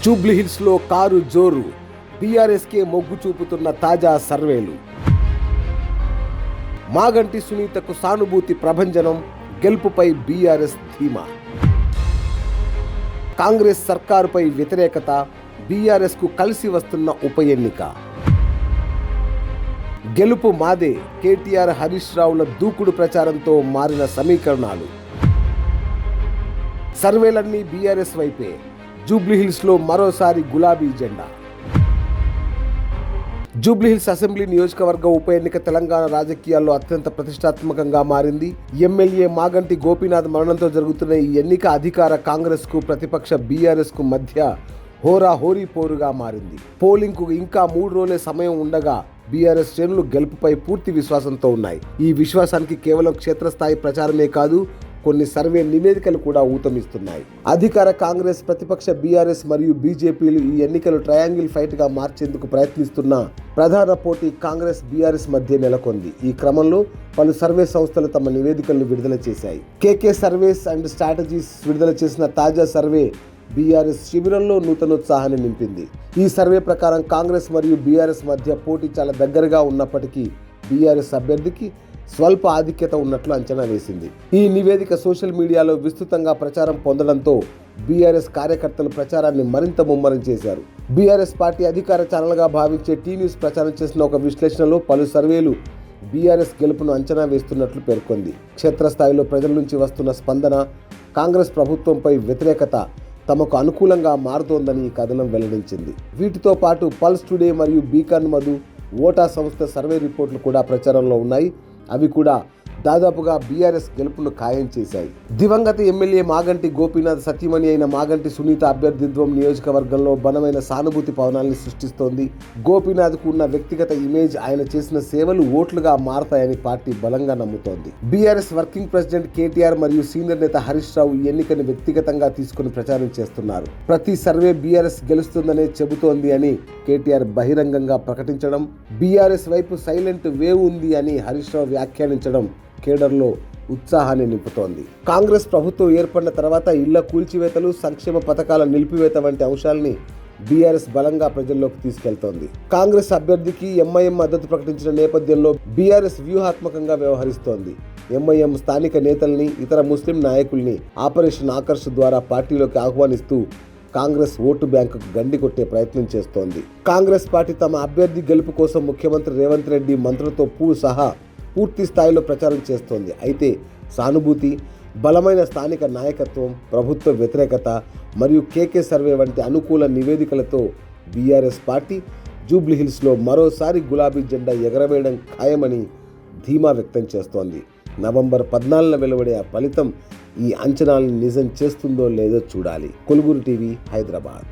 జూబ్లీహిల్స్లో కారు జోరు. బీఆర్ఎస్కే మొగ్గు చూపుతున్న తాజా సర్వేలు. మాగంటి సునీతకు సానుభూతి ప్రభంజనం గెలుపుపై బీఆర్ఎస్ ధీమా. కాంగ్రెస్ సర్కారుపై వ్యతిరేకత బీఆర్ఎస్కు కలిసి వస్తున్న ఉప ఎన్నిక. గెలుపు మాదే కేటీఆర్ హరీష్ రావుల దూకుడు ప్రచారంతో మారిన సమీకరణాలు. సర్వేలన్నీ బీఆర్ఎస్ వైపే. జూబ్లీహిల్స్లో మరోసారి గులాబీ జెండా. జూబ్లీహిల్స్ అసెంబ్లీ నియోజకవర్గ ఉప ఎన్నిక తెలంగాణ రాజకీయాల్లో అత్యంత ప్రతిష్టాత్మకంగా మారింది. ఎమ్మెల్యే మాగంటి గోపీనాథ్ మరణంతో జరుగుతున్న ఈ ఎన్నిక అధికార కాంగ్రెస్కు ప్రతిపక్ష బీఆర్ఎస్కు మధ్య హోరా హోరీ పోరుగా మారింది. పోలింగ్కు ఇంకా మూడు రోజులే సమయం ఉండగా బీఆర్ఎస్ శ్రేణులు గెలుపుపై పూర్తి విశ్వాసంతో ఉన్నాయి. ఈ విశ్వాసానికి కేవలం క్షేత్రస్థాయి ప్రచారమే కాదు కొన్ని సర్వే నివేదికలు కూడా ఊతమిస్తున్నాయి. అధికార కాంగ్రెస్ ప్రతిపక్ష బీఆర్ఎస్ మరియు బీజేపీలు ఈ ఎన్నికలు ట్రయాంగిల్ ఫైట్గా మార్చేందుకు ప్రయత్నిస్తున్న ప్రధాన పోటీ కాంగ్రెస్ బీఆర్ఎస్ మధ్య నెలకొంది. ఈ క్రమంలో పలు సర్వే సంస్థలు తమ నివేదికలను విడుదల చేశాయి. కేకే సర్వేస్ అండ్ స్ట్రాటజీస్ విడుదల చేసిన తాజా సర్వే బీఆర్ఎస్ శిబిరంలో నూతనోత్సాహాన్ని నింపింది. ఈ సర్వే ప్రకారం కాంగ్రెస్ మరియు బీఆర్ఎస్ మధ్య పోటీ చాలా దగ్గరగా ఉన్నప్పటికీ బీఆర్ఎస్ అభ్యర్థికి స్వల్ప ఆధిక్యత ఉన్నట్లు అంచనా వేసింది. ఈ నివేదిక సోషల్ మీడియాలో విస్తృతంగా ప్రచారం పొందడంతో బీఆర్ఎస్ కార్యకర్తలు ప్రచారాన్ని మరింత ముమ్మరం చేశారు. బీఆర్ఎస్ పార్టీ అధికార ఛానల్గా భావించే టీ న్యూస్ ప్రచారం చేసిన ఒక విశ్లేషణలో పలు సర్వేలు బీఆర్ఎస్ గెలుపును అంచనా వేస్తున్నట్లు పేర్కొంది. క్షేత్రస్థాయిలో ప్రజల నుంచి వస్తున్న స్పందన కాంగ్రెస్ ప్రభుత్వంపై వ్యతిరేకత తమకు అనుకూలంగా మారుతోందని ఈ కథనం వెల్లడించింది. వీటితో పాటు పల్స్ టుడే మరియు బీకాన్ మధు ఓటా సంస్థ సర్వే రిపోర్టులు కూడా ప్రచారంలో ఉన్నాయి. అవి కూడా దాదాపుగా బీఆర్ఎస్ గెలుపును ఖాయం చేశాయి. దివంగత ఎమ్మెల్యే మాగంటి గోపీనాథ్ సతీమణి అయిన మాగంటి సునీత అభ్యర్థిత్వం నియోజకవర్గంలో బలమైన సానుభూతి పవనాల్ని సృష్టిస్తోంది. గోపీనాథ్కు ఉన్న వ్యక్తిగత ఇమేజ్ ఆయన చేసిన సేవలు ఓట్లుగా మారతాయని పార్టీ బలంగా నమ్ముతోంది. బీఆర్ఎస్ వర్కింగ్ ప్రెసిడెంట్ కేటీఆర్ మరియు సీనియర్ నేత హరీష్ రావు ఈ ఎన్నికను వ్యక్తిగతంగా తీసుకుని ప్రచారం చేస్తున్నారు. ప్రతి సర్వే బీఆర్ఎస్ గెలుస్తుందనే చెబుతోంది అని కేటీఆర్ బహిరంగంగా ప్రకటించడం బీఆర్ఎస్ వైపు సైలెంట్ వేవ్ ఉంది అని హరీష్ రావు వ్యాఖ్యానించడం కేడర్లో ఉత్సాహాన్ని నింపుతోంది. కాంగ్రెస్ ప్రభుత్వం ఏర్పడిన తర్వాత ఇళ్ళ కూల్చివేతలు సంక్షేమ పథకాల నిలిపివేత వంటి అంశాలని బీఆర్ఎస్ బలంగా ప్రజల్లోకి తీసుకెళ్తోంది. కాంగ్రెస్ అభ్యర్థికి ఎంఐఎం మద్దతు ప్రకటించిన నేపథ్యంలో బీఆర్ఎస్ వ్యూహాత్మకంగా వ్యవహరిస్తోంది. ఎంఐఎం స్థానిక నేతల్ని ఇతర ముస్లిం నాయకుల్ని ఆపరేషన్ ఆకర్ష్ ద్వారా పార్టీలోకి ఆహ్వానిస్తూ కాంగ్రెస్ ఓటు బ్యాంకుకు గండి కొట్టే ప్రయత్నం చేస్తోంది. కాంగ్రెస్ పార్టీ తమ అభ్యర్థి గెలుపు కోసం ముఖ్యమంత్రి రేవంత్ రెడ్డి మంత్రులతో పూ సహా పూర్తి స్థాయిలో ప్రచారం చేస్తోంది. అయితే సానుభూతి బలమైన స్థానిక నాయకత్వం ప్రభుత్వ వ్యతిరేకత మరియు కేకే సర్వే వంటి అనుకూల నివేదికలతో బీఆర్ఎస్ పార్టీ జూబ్లీహిల్స్లో మరోసారి గులాబీ జెండా ఎగరవేయడం ఖాయమని ధీమా వ్యక్తం చేస్తోంది. నవంబర్ పద్నాలుగున వెలువడే ఆ ఫలితం ఈ అంచనాలను నిజం చేస్తుందో లేదో చూడాలి. కొలుగురు టీవీ హైదరాబాద్.